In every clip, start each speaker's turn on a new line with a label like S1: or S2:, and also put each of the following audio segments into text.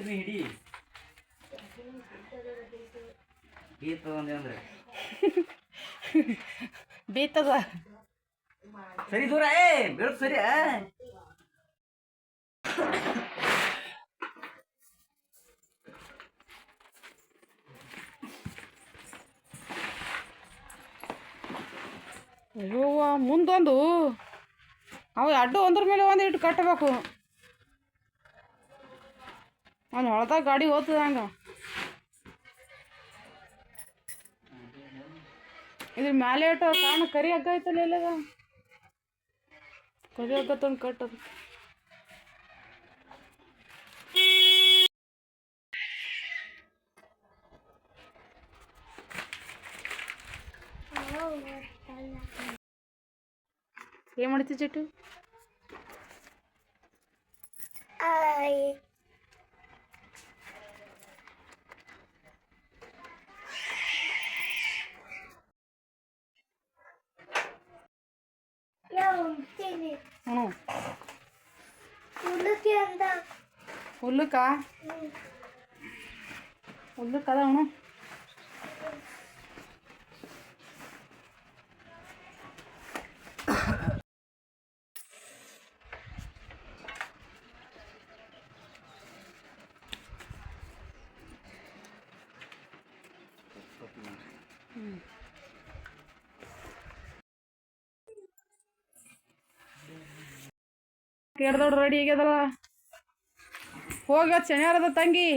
S1: ಬಿತ್ತನೆ ಹಿಡಿ ಅಂದ್ರೆ.
S2: ಬೀತದ.
S1: ಸರಿ ದೂರ ಏ ಬೀಳ್ ಸರಿ?
S2: ಅಯ್ಯೋ ಮುಂದೊಂದು. ಅವು ಅಡ್ಡು ಒಂದ್ರ ಮೇಲೆ ಒಂದು ಇಟ್ಟು ಕಟ್ಟಬೇಕು. ಅಲ್ಲಿ ಹೊಳ್ದಾಗ ಗಾಡಿ ಹೋಗ್ತದ ಹಂಗ ಇದ್ರ ಮ್ಯಾಲೆ ಇಟ್ಟು ಕಾಣ ಕರಿ ಹಗ್ಗ ಐತಲ್ಲ ಎಲ್ಲದ ಕರಿ ಹಗ್ಗ ತಂದು ಕಟ್ಟದು ಏನ್ ಮಾಡ್ತಿ ಚಿಟ್ಟು ಹುಲ್ಲಕ್ಕ ಹುಲ್ಲಕ್ಕ ಅದ ಅಣ್ಣ ಕೆಡ್ದೊಡ್ ರೆಡಿ ಆಗ್ಯದಲ್ಲ ಹೋಗ ಶನಿವಾರದ ತಂಗಿ.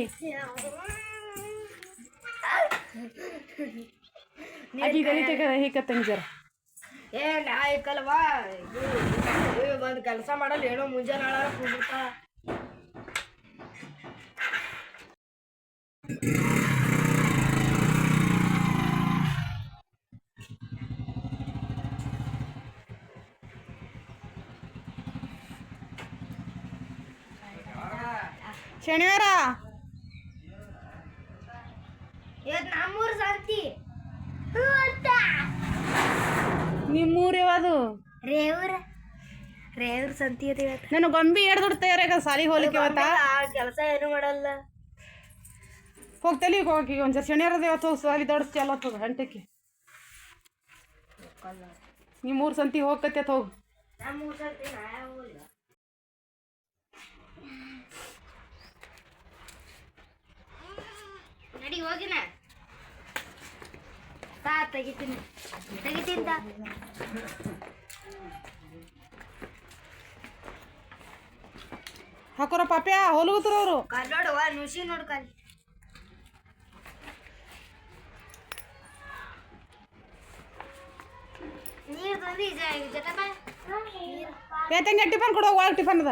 S2: ಆಕಿ ಕಲಿತೇಕ ಹೀಕ ತಂಗಿ ಜರ
S3: ಏ ನಾಯಕಲ್ವಾ ಒಂದು ಕೆಲಸ ಮಾಡಲ್ಲ ಏನೋ ಮುಂಜಾನೆ
S2: ಶನಿವಾರ?
S3: ನಮ್ಮೂರು ಸಂತಿ
S2: ನಿಮ್ಮೂರು ಯಾವುದು?
S3: ರೇವ್ರ ರೇವ್ರ ಸಂತಿ ಅದ
S2: ನಾನು ಗೊಂಬಿ ಹಿಡ್ದು ತಯಾರಾಗ ಸಾಲಿಗೆ ಹೋಗ್ಲಿಕ್ಕೆ ಇವತ್ತ?
S3: ಕೆಲಸ ಏನು ಮಾಡಲ್ಲ.
S2: ಹೋಗ್ತಲಿ ಹೋಗಿ ಒಂದ್ಸರಿ ಶನಿವಾರ ಇವತ್ತು ಹೋಗಿ ಸಾಲಿ ದೊಡ್ಸ್ತಿ ಅಲ್ಲ ಹೋಗ ಗಂಟೆಗೆ. ನಿಮ್ಮೂರು ಸಂತಿ ಹೋಗ್ಕತ್ತೆ ಹೋಗು
S3: ನಮ್ಮೂರು ಸಂತಿ ನಾ ಹೋಗಿಲ್ಲ ನಡಿ ಹೋಗಿನ. ಸಾ ತೆಗಿತೀನಿ. ತೆಗಿತೀನಿ
S2: ಹಾಕೋರ ಪಾಪ್ಯಾ ಹೊಲಗುತ್ರ ಅವರು.
S3: ಕಾಲ್ ನೋಡುವ ನುಸಿ ನೋಡು ಕಾಲ್. ನೀರು ತಂದು
S2: ಏತಂಗೆ ಟಿಫನ್ ಕೊಡೋ ಒಳಗೆ ಟಿಫನ್ ಅದ.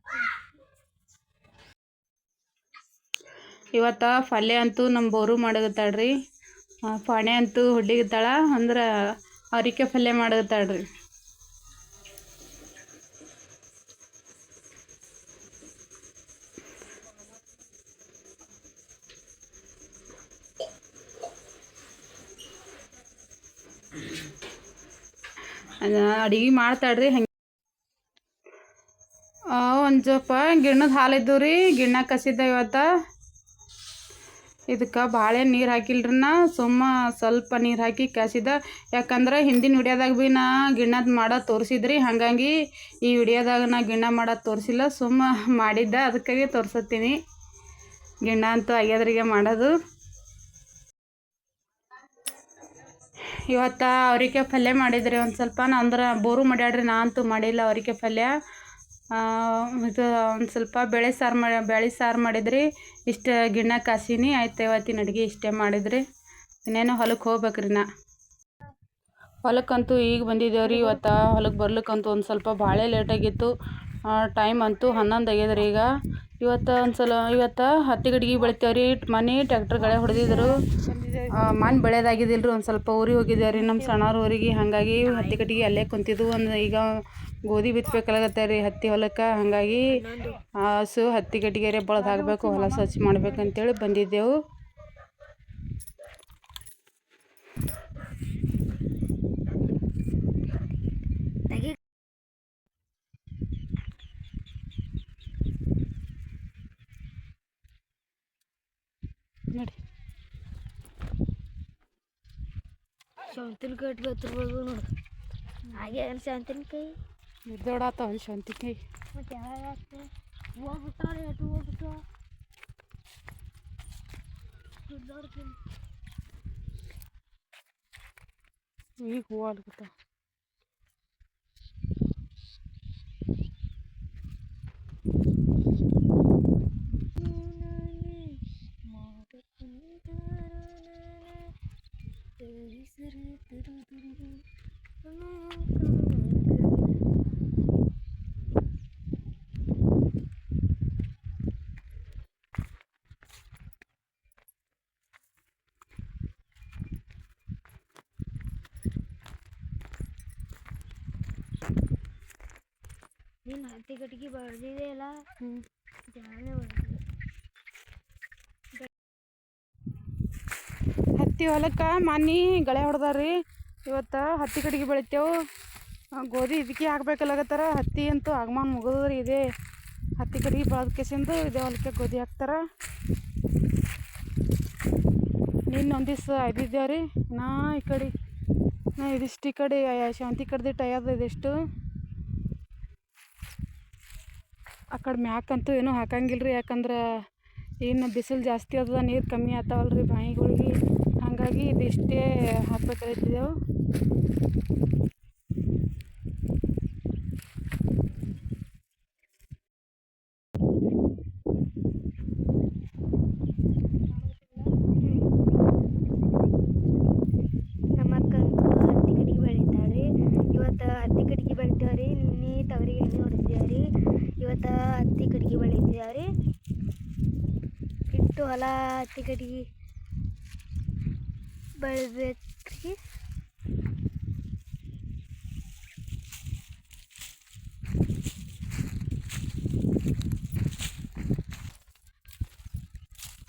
S2: ಇವತ್ತ ಪಲ್ಯ ಅಂತೂ ನಮ್ಮ ಬೋರು ಮಾಡಗತ್ತಾಳ್ರಿ ಪಾಣೆ ಅಂತೂ ಹುಡ್ಲಿಗತ್ತಾಳ, ಅಂದ್ರೆ ಅವರಿಕೆ ಪಲ್ಯ ಮಾಡಗತ್ತಾಳ್ರಿ ಅಡಿಗೆ ಮಾಡ್ತಾಳ್ರಿ, ಹಂಗೆ ಒಂದು ಸ್ವಲ್ಪ ಗಿಣ್ಣದ ಹಾಲು ಇದ್ದವು ರೀ ಗಿಣ್ಣ ಕಸಿದ್ದ ಇವತ್ತು. ಇದಕ್ಕೆ ಭಾಳ ನೀರು ಹಾಕಿಲ್ರಿನ ಸುಮ್ಮ ಸ್ವಲ್ಪ ನೀರು ಹಾಕಿ ಕಾಸಿದ. ಯಾಕಂದ್ರೆ ಹಿಂದಿನ ವಿಡಿಯೋದಾಗ ಭೀ ನಾ ಗಿಣ್ಣದ ಮಾಡೋದು ತೋರಿಸಿದ್ರಿ, ಹಾಗಾಗಿ ಈ ವಿಡಿಯೋದಾಗ ನಾ ಗಿಣ್ಣ ಮಾಡೋದು ತೋರಿಸಿಲ್ಲ, ಸುಮ್ಮ ಮಾಡಿದ್ದೆ ಅದಕ್ಕಾಗಿ ತೋರಿಸತ್ತೀನಿ. ಗಿಣ್ಣ ಅಂತೂ ಆಗ್ಯದ್ರಿಗೆ ಮಾಡೋದು. ಇವತ್ತು ಅವ್ರಿಗೆ ಪಲ್ಯ ಮಾಡಿದ್ರಿ ಒಂದು ಸ್ವಲ್ಪ, ಅಂದ್ರೆ ಬೋರು ಮಾಡ್ಯಾಡ್ರಿ, ನಾ ಅಂತೂ ಮಾಡಿಲ್ಲ ಅವ್ರಿಗೆ ಪಲ್ಯ. ಇದು ಒಂದು ಸ್ವಲ್ಪ ಬೇಳೆ ಸಾರು ಮಾಡಿ ಬೇಳೆ ಸಾರು ಮಾಡಿದ್ರಿ, ಇಷ್ಟು ಗಿಣ್ಣ ಕಾಸಿನಿ, ಆಯ್ತು ಇವತ್ತಿನ ಅಡುಗೆ ಇಷ್ಟೇ ಮಾಡಿದ್ರಿ. ಇನ್ನೇನು ಹೊಲಕ್ಕೆ ಹೋಗ್ಬೇಕ್ರಿ ನಾ. ಹೊಲಕ್ಕಂತೂ ಈಗ ಬಂದಿದ್ದೇವ್ರಿ ಇವತ್ತು ಹೊಲಕ್ಕೆ ಬರ್ಲಿಕ್ಕಂತೂ ಒಂದು ಸ್ವಲ್ಪ ಭಾಳ ಲೇಟಾಗಿತ್ತು ಟೈಮ್ ಅಂತೂ ಹನ್ನೊಂದು ಆಗ್ಯದ್ರಿ ಈಗ. ಇವತ್ತು ಒಂದು ಸಲ, ಇವತ್ತು ಹತ್ತಿ ಗಡಿಗೆ ಬೆಳಿತೇವೆ ರೀ, ಮನೆ ಟ್ಯಾಕ್ಟ್ರ್ಗಳೆ ಹೊಡೆದಿದ್ರು. ಮಣ್ಣು ಬೆಳೆದಾಗಿದ್ದಿಲ್ಲ ರೀ ಒಂದು ಸ್ವಲ್ಪ ಊರಿಗೆ ಹೋಗಿದ್ದೇವೆ ರೀ ನಮ್ಮ ಸಣ್ಣವ್ರ ಊರಿಗೆ. ಹಾಗಾಗಿ ಹತ್ತಿ ಗಡಿಗೆ ಅಲ್ಲೇ ಕುಂತಿದ್ವು. ಒಂದು ಈಗ ಗೋಧಿ ಬಿತ್ತಬೇಕಾಗತ್ತೆ ರೀ, ಹತ್ತಿ ಹೊಲಕ್ಕೆ. ಹಾಗಾಗಿ ಹಸು, ಹತ್ತಿ ಗಟ್ಟಿಗೆರೆ ಬಳದು ಹಾಕಬೇಕು, ಹೊಲ ಸ್ವಚ್ಛ ಮಾಡ್ಬೇಕಂತೇಳಿ ಬಂದಿದ್ದೆವು. ನೋಡಿ.
S3: ಶಾಂತಿನ ಕಟ್ಗೆ ನೋಡು. ಹಾಗೆ ಶಾಂತಿನ ಕೈ? દોડાતો હોય શાંતિથી. દોડ કે
S2: ઈ હોવાલ કરતા.
S3: ನೀನು ಹತ್ತಿ ಕಟ್ಟಿಗೆ
S2: ಹ್ಞೂ
S3: ಜಾನೆ
S2: ಹತ್ತಿ ಹೊಲಕ್ಕೆ ಮನೆ ಗಳೆ ಹೊಡೆದಾರ್ರಿ. ಇವತ್ತು ಹತ್ತಿ ಕಟ್ಟಿಗೆ ಬೆಳಿತೇವೆ. ಗೋಧಿ ಇದಕ್ಕೆ ಹಾಕ್ಬೇಕಲ್ಲಾಗತ್ತಾರ ಹತ್ತಿ ಅಂತೂ ಆಗಮಾನ ಮುಗಿದ್ರಿ ಇದೇ. ಹತ್ತಿ ಕಡೆಗೆ ಬೆಳೆದ ಕೆಸಿಂದು ಇದೇ ಹೊಲಕ್ಕೆ ಗೋಧಿ ಹಾಕ್ತಾರ. ನಿನ್ನ ಒಂದು ದಿವ್ಸ ಇದ್ದಿದ್ದೇವೆ ರೀ ನಾ ಈ ಕಡೆ ನಾ ಇದಿಷ್ಟು ಈ ಕಡೆ ಶಾಂತಿ ಕಡ್ದಿ ಟಯದ ಇದಿಷ್ಟು. ಆ ಕಡೆ ಮ್ಯಾಕಂತೂ ಏನೂ ಹಾಕಂಗಿಲ್ಲ ರೀ ಯಾಕಂದ್ರೆ ಏನು ಬಿಸಿಲು ಜಾಸ್ತಿ ಅದ ನೀರು ಕಮ್ಮಿ ಆಗ್ತಾವಲ್ಲ ರೀ ಬಾಯಿಗಳಿಗೆ. ಹಾಗಾಗಿ ಇದಿಷ್ಟೇ ಹಾಕ್ಬೇಕಾಯ್ತಿದ್ದೆವು
S3: ನಮ್ಮ ಅಕ್ಕಂತೂ ಹತ್ತಿ ಕಟ್ಟಿಗೆ ಬೆಳಿತಾಳ್ರಿ ಇವತ್ತು ಹತ್ತಿ ಕಟ್ಟಿಗೆ ಬೆಳಿತೇವ್ರಿ ನಿನ್ನೆ ತೊಗರಿ ಎಣ್ಣೆ ಹೊಡೆದಿದ್ದೇವ್ರಿ ಇವತ್ತು ಹತ್ತಿ ಕಟ್ಟಿಗೆ ಬೆಳಿತಿದ್ದೇವ್ರಿ ಇಟ್ಟು ಹೊಲ ಹತ್ತಿ ಕಟ್ಟಿಗೆ ಬೆಳಿಬೇಕ್ರಿ.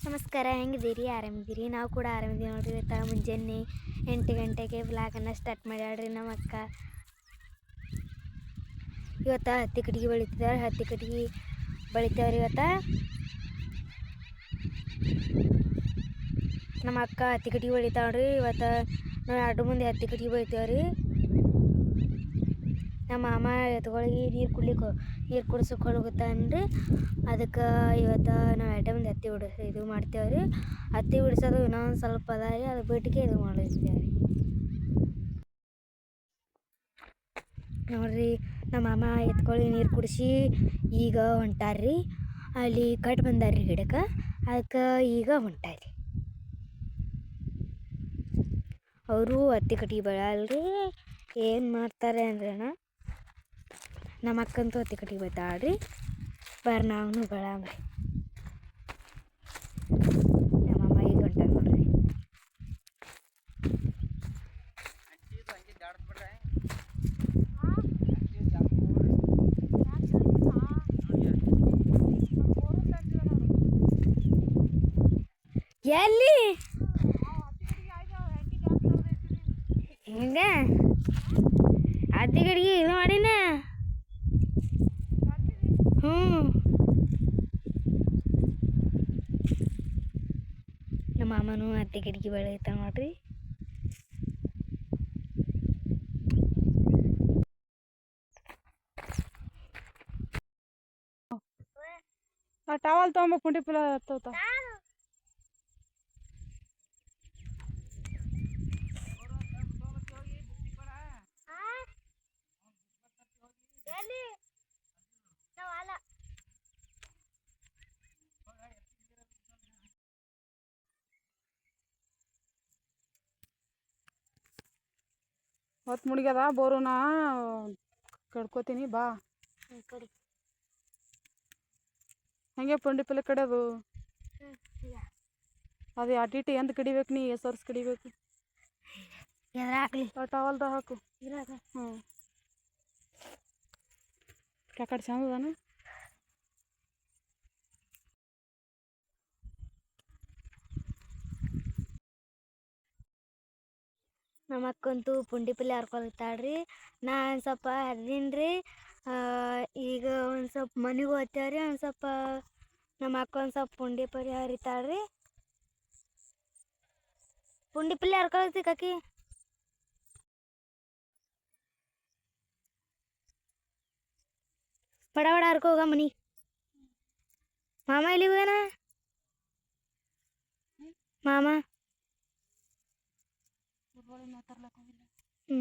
S3: ನಮಸ್ಕಾರ, ಹೆಂಗಿದ್ದೀರಿ? ಆರಾಮಿದ್ದೀರಿ? ನಾವು ಕೂಡ ಆರಾಮಿದ್ದೀವಿ ನೋಡಿರಿ. ಇವತ್ತು ಮುಂಜಾನೆ ಎಂಟು ಗಂಟೆಗೆ ಬ್ಲಾಗನ್ನು ಸ್ಟಾರ್ಟ್ ಮಾಡ್ಯಾಳ್ರಿ ನಮ್ಮ ಅಕ್ಕ ಇವತ್ತು ಹತ್ತಿ ಕಟ್ಟಿಗೆ ಬೆಳಿತಿದ್ದಾರೆ ಹತ್ತಿ ಕಟ್ಟಿಗೆ ಬೆಳಿತೇವ್ರಿ ಇವತ್ತು. ನಮ್ಮ ಅಕ್ಕ ಹತ್ತಿ ಕಟ್ಟಿಗೆ ರೀ ಇವತ್ತು ನಾವು ಎರಡು ಮುಂದೆ ಹತ್ತಿ ಕಟ್ಟಿಗೆ ಬೆಳಿತೇವ್ರಿ ನಮ್ಮ ಮಾಮ ಎತ್ಗಳಿಗೆ ನೀರು ಕುಡ್ಲಿಕ್ಕೆ ನೀರು ಕುಡ್ಸಕ್ಕೆ ಹೋಗುತ್ತಾನ್ರಿ ಅದಕ್ಕೆ ಇವತ್ತು ನಾವು ಎರಡು ಮುಂದೆ ಹತ್ತಿ ಬಿಡ ಇದು ಮಾಡ್ತೇವೆ ರೀ ಹತ್ತಿ ಬಿಡಿಸೋದು ಇನ್ನೊಂದು ಸ್ವಲ್ಪ ಅದ ರೀ, ಅದು ಬಿಟ್ಟಿಗೆ ಇದು ಮಾಡಿಸ್ತೇವೆ ರೀ ನೋಡ್ರಿ, ನಮ್ಮ ಮಾಮ ಎತ್ಕೊಳ್ಳಿ ನೀರು ಕುಡಿಸಿ ಈಗ ಹೊಂಟಾರ್ರಿ. ಅಲ್ಲಿ ಕಟ್ ಬಂದಾರ್ರಿ ಗಿಡಕ್ಕೆ. ಅದಕ್ಕೆ ಈಗ ಹೊಂಟಾರಿ ಅವರು ಹತ್ತಿ ಕಟ್ಟಿಗೆ ಬೆಳಲ್ರಿ ಏನು ಮಾಡ್ತಾರೆ ಅಂದ್ರಣ? ನಮ್ಮ ಅಕ್ಕಂತೂ ಹತ್ತಿ ಕಟ್ಟಿಗೆ ಬೈತಾಳ್ರಿ ಬರ್ರಿ ನಾವು ಬೆಳಮ್ರಿ ನಮ್ಮಮ್ಮ ಈಗ ಹೊಂಟಾರ ನೋಡ್ರಿ ಎಲ್ಲಿ? ಹಿಂಗ? ಅತ್ತಿ ಗಡಿಗೆ ಇದು ಮಾಡಿನ? ಹ್ಞೂ ಮಾಮನು ಅತ್ತಿ ಗಡಿಗೆ ಬೆಳೆಯುತ್ತ ನೋಡ್ರಿ.
S2: ಆ ಟವಲ್ ತಗೊಂಬ, ಕುಂಟಿ ಪುಲ ತೋತ ಹೊತ್ತು ಮುಡಿಗ್ಯದ ಬೋರುನ ಕಡ್ಕೋತೀನಿ ಬಾ. ಹಂಗೆ ಪುಂಡಿ ಪಲ್ಲೆ ಕಡಿಯೋದು? ಅದು ಇಟ್ಟು ಎಂತ ಕಡಿಬೇಕು ನೀ ಎಸ್ ವರ್ಷ ಕಡಿಬೇಕು ಟವಲ್ದಾಗ ಹಾಕು. ಹ್ಞೂ ಕಾಕಡೆ ಚಂದದಾನ
S3: ನಮ್ಮ ಅಕ್ಕಂತೂ ಪುಂಡಿ ಪಲ್ಲೆ ಹರ್ಕೊಳ್ತಾಳ್ರಿ. ನಾ ಒಂದು ಸ್ವಲ್ಪ ಹರಿದೀನಿ ರೀ ಈಗ ಒಂದು ಸ್ವಲ್ಪ ಮನೆಗೆ ಹೋಗ್ತೇವ್ರಿ, ಒಂದು ಸ್ವಲ್ಪ ನಮ್ಮ ಅಕ್ಕ ಒಂದು ಸ್ವಲ್ಪ ಪುಂಡಿ ಪಲ್ಲೆ ಹರಿತಾಳ್ರಿ. ಪುಂಡಿ ಪಲ್ಲೆ ಹರ್ಕೊಳತಿ ಕಾಕಿ. ಬಡ ಬಡ ಹರ್ಕೋಗ ಮನಿ. ಮಾಮ ಎಲ್ಲಿ ಹೋಗ್ಯಾನ ಮಾಮ. ಹ್ಞೂ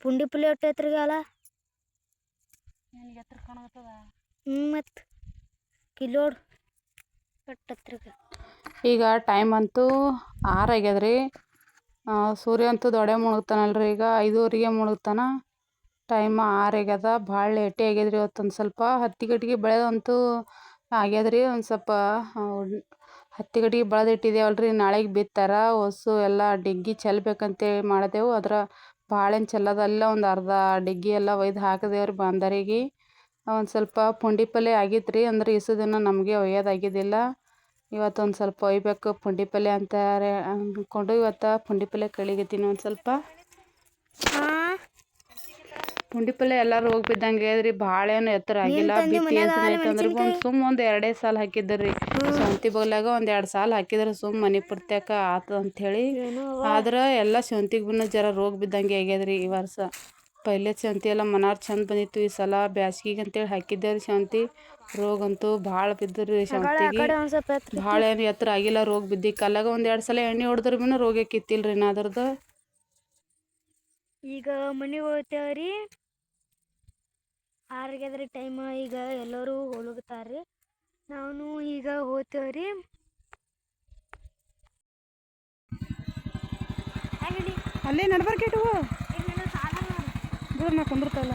S3: ಪುಂಡಿ ಪುಲಿ ಹೊಟ್ಟೆ ಅಲ್ಲ?
S2: ನಿನಗೆ ಎತ್ತರ ಕಾಣತ್ತದ
S3: ಹ್ಞೂ ಮತ್ತು. ಕಿಲೋಡ್
S2: ಈಗ ಟೈಮ್ ಅಂತೂ ಆರು ಆಗ್ಯದ್ರಿ. ಸೂರ್ಯ ಅಂತೂ ದೊಡೆ ಮುಳುಗ್ತಾನಲ್ರಿ ಈಗ. ಐದೂವರೆಗೆ ಮುಳುಗ್ತಾನ. ಟೈಮ್ ಆರು ಆಗ್ಯದ. ಭಾಳ ಲೇಟೇ ಆಗ್ಯದ್ರಿ ಇವತ್ತು ಒಂದು ಸ್ವಲ್ಪ. ಹತ್ತಿ ಗಟ್ಟಿಗೆ ಬೆಳೆದಂತೂ ಆಗ್ಯದ್ರಿ. ಒಂದು ಸ್ವಲ್ಪ ಹತ್ತಿ ಇಟ್ಟಿದ್ದೇವಲ್ಲ ರೀ ನಾಳೆಗೆ ಬಿತ್ತಾರ ಹೊಸು ಎಲ್ಲ ಡಿಗ್ಗಿ ಚೆಲ್ಲಬೇಕಂತೇಳಿ ಮಾಡಿದೆವು. ಅದರ ಭಾಳೇನು ಚೆಲ್ಲೋದಲ್ಲ ಒಂದು ಅರ್ಧ ಡಿಗ್ಗಿ ಎಲ್ಲ ಒಯ್ದು ಹಾಕಿದೇವ್ರಿ ಬಂದರಿಗೆ. ಒಂದು ಸ್ವಲ್ಪ ಪುಂಡಿ ಪಲ್ಲೆ ಆಗಿತ್ತು ರೀ ಅಂದ್ರೆ ಇಸು ದಿನ ನಮಗೆ ಒಯ್ಯೋದಾಗಿದ್ದಿಲ್ಲ. ಇವತ್ತೊಂದು ಸ್ವಲ್ಪ ಒಯ್ಬೇಕು ಪುಂಡಿ ಪಲ್ಲೆ ಅಂತಾರೆ ಅಂದ್ಕೊಂಡು ಇವತ್ತು ಪುಂಡಿ ಪಲ್ಲೆ ಕಳಿಗತ್ತೀನಿ ಒಂದು ಸ್ವಲ್ಪ. ಪುಂಡಿ ಪಲ್ಲೆ ಎಲ್ಲರೂ ಹೋಗಿ ಬಿದ್ದಂಗೆ ರೀ ಭಾಳ ಏನು ಎತ್ತರ ಆಗಿಲ್ಲ ಬಿತ್ತಿ ಅಂದ್ರೆ ಒಂದು ಸುಮ್ಮ ಒಂದು ಎರಡೇ ಸಾಲ ಹಾಕಿದ್ರಿ ಸೊಂತಿ ಬಗ್ಲಾಗ ಒಂದು ಎರಡು ಸಾಲ ಹಾಕಿದ್ರೆ ಸುಮ್ಮ ಮನೆ ಪುರ್ತಕ ಆತು ಅಂಥೇಳಿ.
S3: ಹೇಳಿ
S2: ಆದ್ರೆ ಎಲ್ಲ ಸೊಂತಿಗೆ ಬಿನ್ನ ಜರ ರೋಗ ಬಿದ್ದಂಗೆ ಆಗ್ಯದ್ರಿ ಈ ವರ್ಷ. ಪೈಲೆ ಶುಂಠಿ ಎಲ್ಲ ಮನಾರ್ ಚಂದ ಬಂದಿತ್ತು ಈ ಸಲ ಬ್ಯಾಸ್ಗಿಗೆ ಅಂತೇಳಿ ಹಾಕಿದ್ದೇವ್ರಿ ಶುಂಠಿ. ರೋಗ ಅಂತೂ ಭಾಳ ಬಿದ್ದ್ರಿ
S3: ಎತ್ತರ
S2: ಭಾಳ ಏನು ಎತ್ತರ ಆಗಿಲ್ಲ ರೋಗ ಬಿದ್ದಿ. ಕಲ್ಲಾಗ ಒಂದು ಎರಡು ಸಲ ಎಣ್ಣೆ ಹೊಡೆದ್ರೆ ಬಿನ್ನ ರೋಗ ಕಿತ್ತಿಲ್ರಿ ನಾ ಅದ್ರದ್ದು
S3: ಈಗ ಮನೆಗೆ ಹೋಗ್ತೇವ್ರಿ. ಆರ್ಗ್ಯದ್ರಿ ಟೈಮ್ ಈಗ ಎಲ್ಲರೂ ಹೊಲಗ್ತಾರ್ರಿ ನಾವು ಈಗ ಓದ್ತೇವ್ರಿ.
S2: ಅಲ್ಲೇ ನಡ್ಬರ್ಕೇಟು ಬಿಡು ನಾ ಕುಂದಿರ್ತಲ್ಲ.